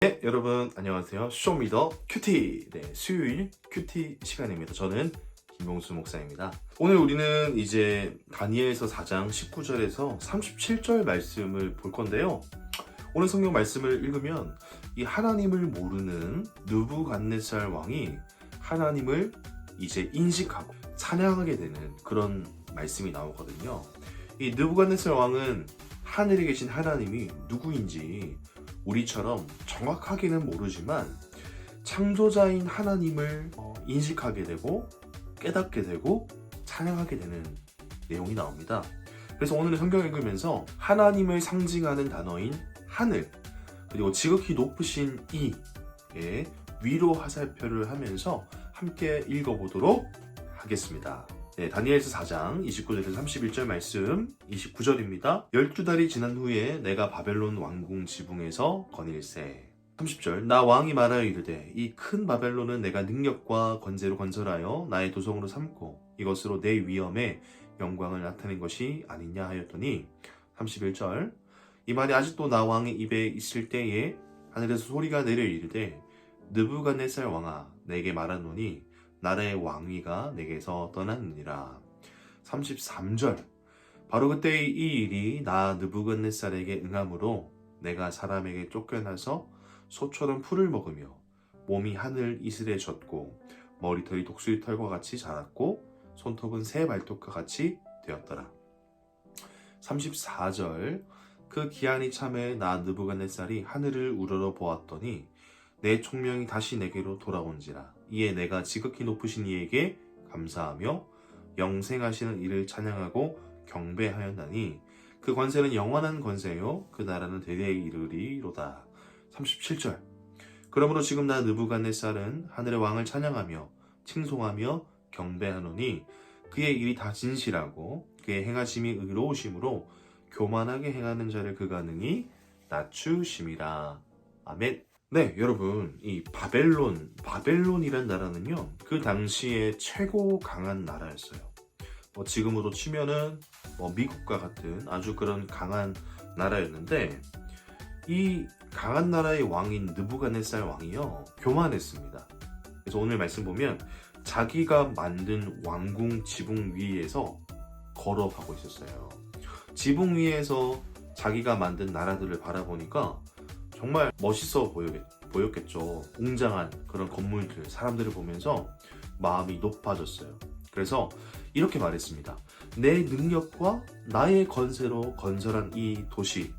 네, 여러분 안녕하세요. 쇼미더 큐티. 네, 수요일 큐티 시간입니다. 저는 김봉수 목사입니다. 오늘 우리는 이제 다니엘서 4장 19절에서 37절 말씀을 볼 건데요. 오늘 성경 말씀을 읽으면 이 하나님을 모르는 느부갓네살 왕이 하나님을 이제 인식하고 찬양하게 되는 그런 말씀이 나오거든요. 이 느부갓네살 왕은 하늘에 계신 하나님이 누구인지 우리처럼 정확하게는 모르지만 창조자인 하나님을 어, 인식하게 되고 깨닫게 되고 찬양하게 되는 내용이 나옵니다. 그래서 오늘 성경 읽으면서 하나님을 상징하는 단어인 하늘 그리고 지극히 높으신 이의 위로 화살표를 하면서 함께 읽어보도록 하겠습니다. 네, 다니엘서 4장 29절에서 31절 말씀 29절입니다. 12달이 지난 후에 내가 바벨론 왕궁 지붕에서 거닐세 30절 나 왕이 말하여 이르되 이 큰 바벨론은 내가 능력과 권세로 건설하여 나의 도성으로 삼고 이것으로 내 위엄에 영광을 나타낸 것이 아니냐 하였더니 31절 이 말이 아직도 나 왕의 입에 있을 때에 하늘에서 소리가 내려 이르되 느부갓네살 왕아 내게 말하노니 나라의 왕위가 내게서 떠났느니라. 33절 바로 그때 이 일이 나 느부갓네살에게 응함으로 내가 사람에게 쫓겨나서 소처럼 풀을 먹으며 몸이 하늘 이슬에 젖고 머리털이 독수리 털과 같이 자랐고 손톱은 새 발톱과 같이 되었더라. 34절 그 기한이 참에 나 느부갓네살이 하늘을 우러러 보았더니 내 총명이 다시 내게로 돌아온지라 이에 내가 지극히 높으신 이에게 감사하며 영생하시는 이를 찬양하고 경배하였나니 그 권세는 영원한 권세요. 그 나라는 대대에 이르리로다. 37절. 그러므로 지금 나 느부갓네살은 하늘의 왕을 찬양하며 칭송하며 경배하노니 그의 일이 다 진실하고 그의 행하심이 의로우심으로 교만하게 행하는 자를 그가 능히 낮추심이라. 아멘 네, 여러분, 이 바벨론, 바벨론이란 나라는요, 그 당시에 최고 강한 나라였어요. 뭐 지금으로 치면은 뭐 미국과 같은 아주 그런 강한 나라였는데, 이 강한 나라의 왕인 느부갓네살 왕이요, 교만했습니다. 그래서 오늘 말씀 보면 자기가 만든 왕궁 지붕 위에서 걸어가고 있었어요. 지붕 위에서 자기가 만든 나라들을 바라보니까 정말 멋있어 보였, 보였겠죠. 웅장한 그런 건물들, 사람들을 보면서 마음이 높아졌어요. 그래서 이렇게 말했습니다. 내 능력과 나의 건세로 건설한 이 도시,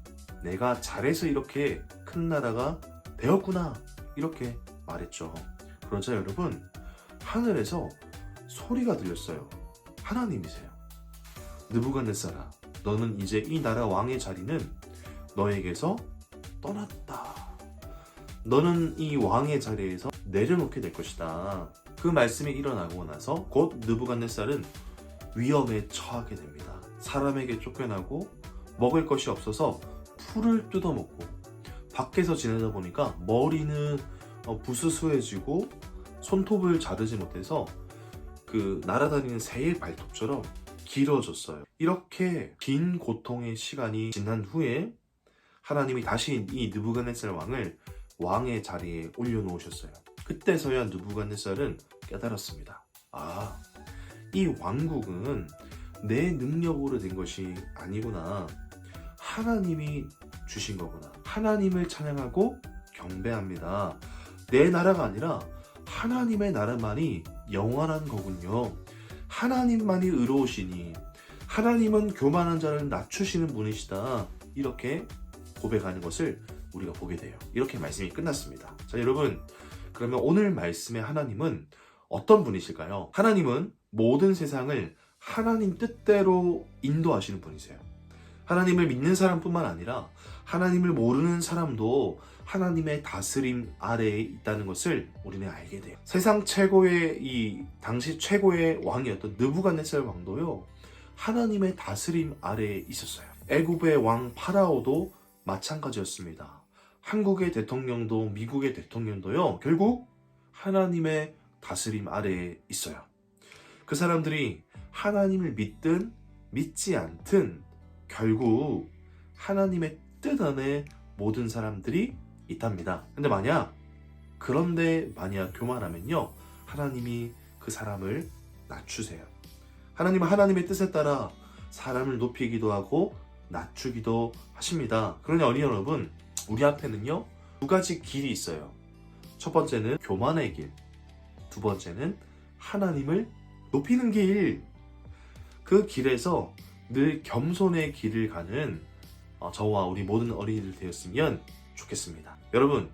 내가 잘해서 이렇게 큰 나라가 되었구나. 이렇게 말했죠. 그러자 여러분, 하늘에서 소리가 들렸어요. 하나님이세요. 느부갓네살아, 너는 이제 이 나라 왕의 자리는 너에게서 떠났다. 너는 이 왕의 자리에서 내려놓게 될 것이다. 그 말씀이 일어나고 나서 곧 느부갓네살은 위험에 처하게 됩니다. 사람에게 쫓겨나고 먹을 것이 없어서 풀을 뜯어먹고 밖에서 지내다 보니까 머리는 어, 부스스해지고 손톱을 자르지 못해서 그 날아다니는 새의 발톱처럼 길어졌어요. 이렇게 긴 고통의 시간이 지난 후에 하나님이 다시 이 느부갓네살 왕을 왕의 자리에 올려놓으셨어요. 그때서야 느부갓네살은 깨달았습니다. 아, 이 왕국은 내 능력으로 된 것이 아니구나. 하나님이 주신 거구나. 하나님을 찬양하고 경배합니다. 내 나라가 아니라 하나님의 나라만이 영원한 거군요. 하나님만이 의로우시니 하나님은 교만한 자를 낮추시는 분이시다. 이렇게 고백하는 것을 우리가 보게 돼요. 이렇게 말씀이 끝났습니다. 자, 여러분. 그러면 오늘 말씀의 하나님은 어떤 분이실까요? 하나님은 모든 세상을 하나님 뜻대로 인도하시는 분이세요. 하나님을 믿는 사람뿐만 아니라 하나님을 모르는 사람도 하나님의 다스림 아래에 있다는 것을 우리는 알게 돼요. 세상 최고의 이 당시 최고의 왕이었던 느부갓네살 왕도요. 하나님의 다스림 아래에 있었어요. 애굽의 왕 파라오도 마찬가지였습니다. 한국의 대통령도 미국의 대통령도요, 결국 하나님의 다스림 아래에 있어요. 그 사람들이 하나님을 믿든 믿지 않든 결국 하나님의 뜻 안에 모든 사람들이 있답니다. 근데 만약 그런데 만약 교만하면요 하나님이 그 사람을 낮추세요. 하나님은 하나님의 뜻에 따라 사람을 높이기도 하고 낮추기도 하십니다. 그러니 어린이 여러분, 우리 앞에는요 두 가지 길이 있어요. 첫 번째는 교만의 길, 두 번째는 하나님을 높이는 길. 그 길에서 늘 겸손의 길을 가는 어, 저와 우리 모든 어린이들 되었으면 좋겠습니다. 여러분,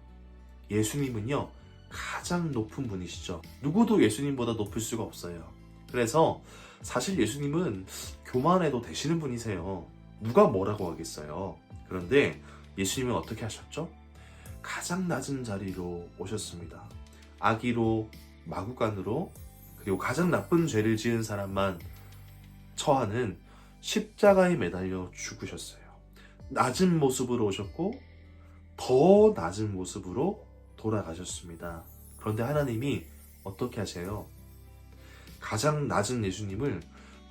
예수님은요 가장 높은 분이시죠. 누구도 예수님보다 높을 수가 없어요. 그래서 사실 예수님은 교만해도 되시는 분이세요. 누가 뭐라고 하겠어요. 그런데 예수님은 어떻게 하셨죠? 가장 낮은 자리로 오셨습니다. 아기로 마구간으로 그리고 가장 나쁜 죄를 지은 사람만 처하는 십자가에 매달려 죽으셨어요. 낮은 모습으로 오셨고 더 낮은 모습으로 돌아가셨습니다. 그런데 하나님이 어떻게 하세요? 가장 낮은 예수님을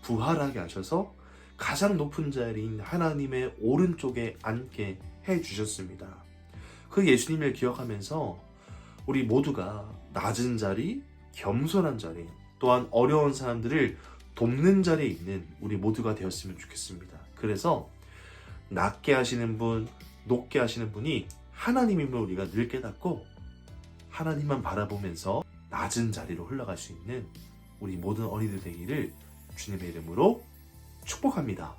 부활하게 하셔서 가장 높은 자리인 하나님의 오른쪽에 앉게 해 주셨습니다. 그 예수님을 기억하면서 우리 모두가 낮은 자리, 겸손한 자리, 또한 어려운 사람들을 돕는 자리에 있는 우리 모두가 되었으면 좋겠습니다. 그래서 낮게 하시는 분, 높게 하시는 분이 하나님임을 우리가 늘 깨닫고 하나님만 바라보면서 낮은 자리로 흘러갈 수 있는 우리 모든 어린이들 되기를 주님의 이름으로 축복합니다.